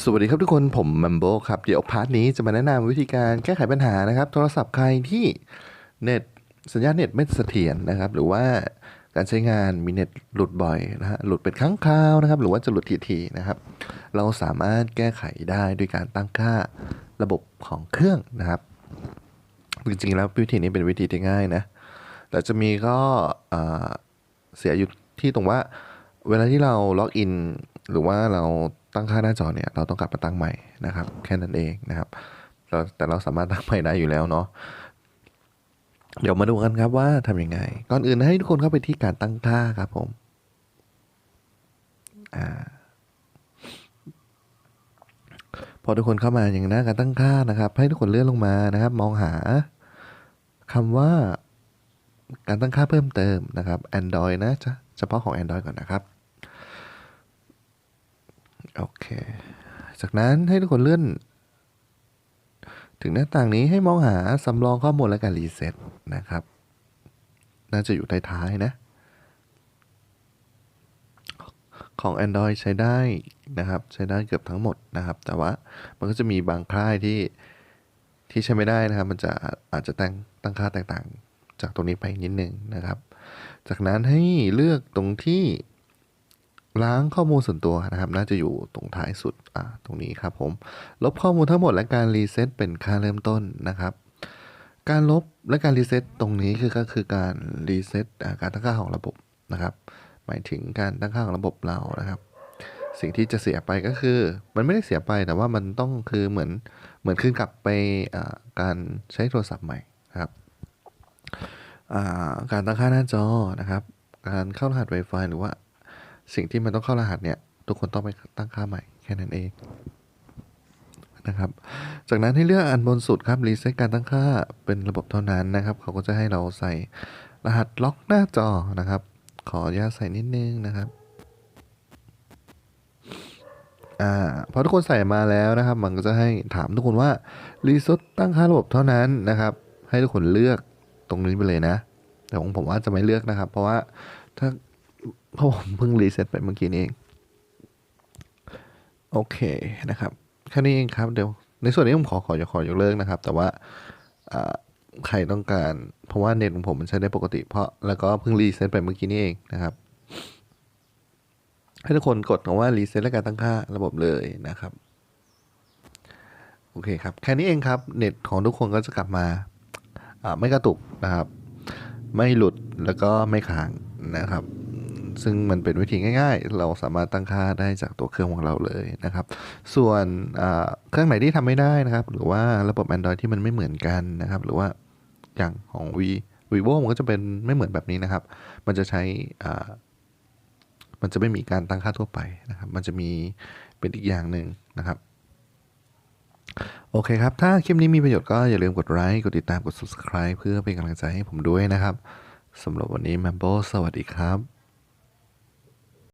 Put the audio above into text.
สวัสดีครับทุกคนผมมัมโบครับ เดี๋ยวพาร์ทนี้จะมาแนะนำวิธีการแก้ไขปัญหานะครับ โทรศัพท์ใครที่เน็ตสัญญาณเน็ตไม่เสถียรนะครับ หรือว่าการใช้งานมีเน็ตหลุดบ่อยนะฮะหลุดเป็นครั้งคราวนะครับ หรือว่าจะหลุดทีๆนะครับ เราสามารถแก้ไขได้ด้วยการตั้งค่าระบบของเครื่องนะครับ จริงๆแล้ววิธีนี้เป็นวิธีที่ง่ายนะแต่จะมีก็เอ่อเสียอยู่ที่ตรงว่า เวลาที่เราล็อกอินหรือว่าเราตั้งค่าหน้าจอเนี่ยเราต้องกลับมาตั้งใหม่นะครับ แค่นั้นเองนะครับเราแต่เราสามารถตั้งใหม่ได้อยู่แล้วเนาะเดี๋ยวมาดูกันครับว่าทำยังไง ก่อนอื่นให้ทุกคนเข้าไปที่การตั้งค่าครับผมอ่าพอทุกคนเข้ามาอย่างหน้าการตั้งค่านะครับ ให้ทุกคนเลื่อนลงมานะครับ มองหาคำว่าการตั้งค่าเพิ่มเติมนะครับ Android นะจ๊ะ เฉพาะของ Android ก่อนนะครับ โอเค จากนั้นให้ทุกคนเลื่อน ถึงหน้าต่างนี้ให้มองหาสำรองข้อมูลและการรีเซ็ตนะครับ น่าจะอยู่ท้ายๆนะ ของ Android ใช้ได้นะครับ ใช้ได้เกือบทั้งหมดนะครับ แต่ว่ามันก็จะมีบางค่ายที่ที่ใช้ไม่ได้นะครับ มันจะอาจจะตั้งตั้งค่าแตกต่างจากตรงนี้ไปนิดนึงนะครับ จากนั้นให้เลือกตรงที่ล้างข้อมูลส่วนตัวนะครับ น่าจะอยู่ตรงท้ายสุดอ่าตรงนี้ครับผม ลบข้อมูลทั้งหมดและการรีเซ็ตเป็นค่าเริ่มต้นนะครับ การลบและการรีเซ็ตตรงนี้คือก็คือการรีเซ็ตการตั้งค่าของระบบนะครับ หมายถึงการตั้งค่าของระบบเรานะครับ สิ่งที่จะเสียไปก็คือ มันไม่ได้เสียไปแต่ว่ามันต้องคือเหมือนเหมือนขึ้นกลับไปอ่าการใช้โทรศัพท์ใหม่ครับ การตั้งค่าหน้าจอนะครับ การเข้ารหัส Wi-Fi หรือว่าสิ่งที่มันต้องเข้ารหัสเนี่ย ทุกคนต้องไปตั้งค่าใหม่แค่นั้นเองนะครับ จากนั้นให้เลือกอันบนสุดครับรีเซ็ตการตั้งค่าเป็นระบบเท่านั้นนะครับ เขาก็จะให้เราใส่รหัสล็อกหน้าจอนะครับ ขออนุญาตใส่นิดนึงนะครับอ่าพอทุกคนใส่มาแล้วนะครับ มันก็จะให้ถามทุกคนว่ารีเซ็ตตั้งค่าระบบเท่านั้นนะครับ ให้ทุกคนเลือกตรงนี้ไปเลยนะ แต่ของผมว่าจะไม่เลือกนะครับ เพราะว่าถ้าเพราะผมเพิ่งรีเซ็ตไปเมื่อกี้นี้เองโอเคนะครับแค่นี้เองครับเดี๋ยวในส่วนนี้ผมขอขอขอยกเลิกนะครับ แต่ว่าใครต้องการ เพราะว่าเน็ตของผมมันใช้ได้ปกติ เพราะแล้วก็เพิ่งรีเซ็ตไปเมื่อกี้นี้เองนะครับให้ทุกคนกดคำว่ารีเซ็ตและการตั้งค่าระบบเลยนะครับ โอเคครับ แค่นี้เองครับ เน็ตของทุกคนก็จะกลับมาไม่กระตุกนะครับ ไม่หลุดแล้วก็ไม่ค้างนะครับ ซึ่งมันเป็นวิธีง่าย ๆ เราสามารถตั้งค่าได้จากตัวเครื่องของเราเลยนะครับ ส่วนเครื่องไหนที่ทำไม่ได้นะครับ หรือว่าระบบ Android ที่มันไม่เหมือนกันนะครับ หรือว่าอย่างของ v vivo มันก็จะเป็นไม่เหมือนแบบนี้นะครับ มันจะใช้มันจะไม่มีการตั้งค่าทั่วไปนะครับ มันจะมีเป็นอีกอย่างหนึ่งนะครับ โอเคครับ ถ้าคลิปนี้มีประโยชน์ก็อย่าลืมกดไลค์กดติดตามกด subscribe เพื่อเป็นกำลังใจให้ผมด้วยนะครับสำหรับวันนี้แมมโบสวัสดีครับ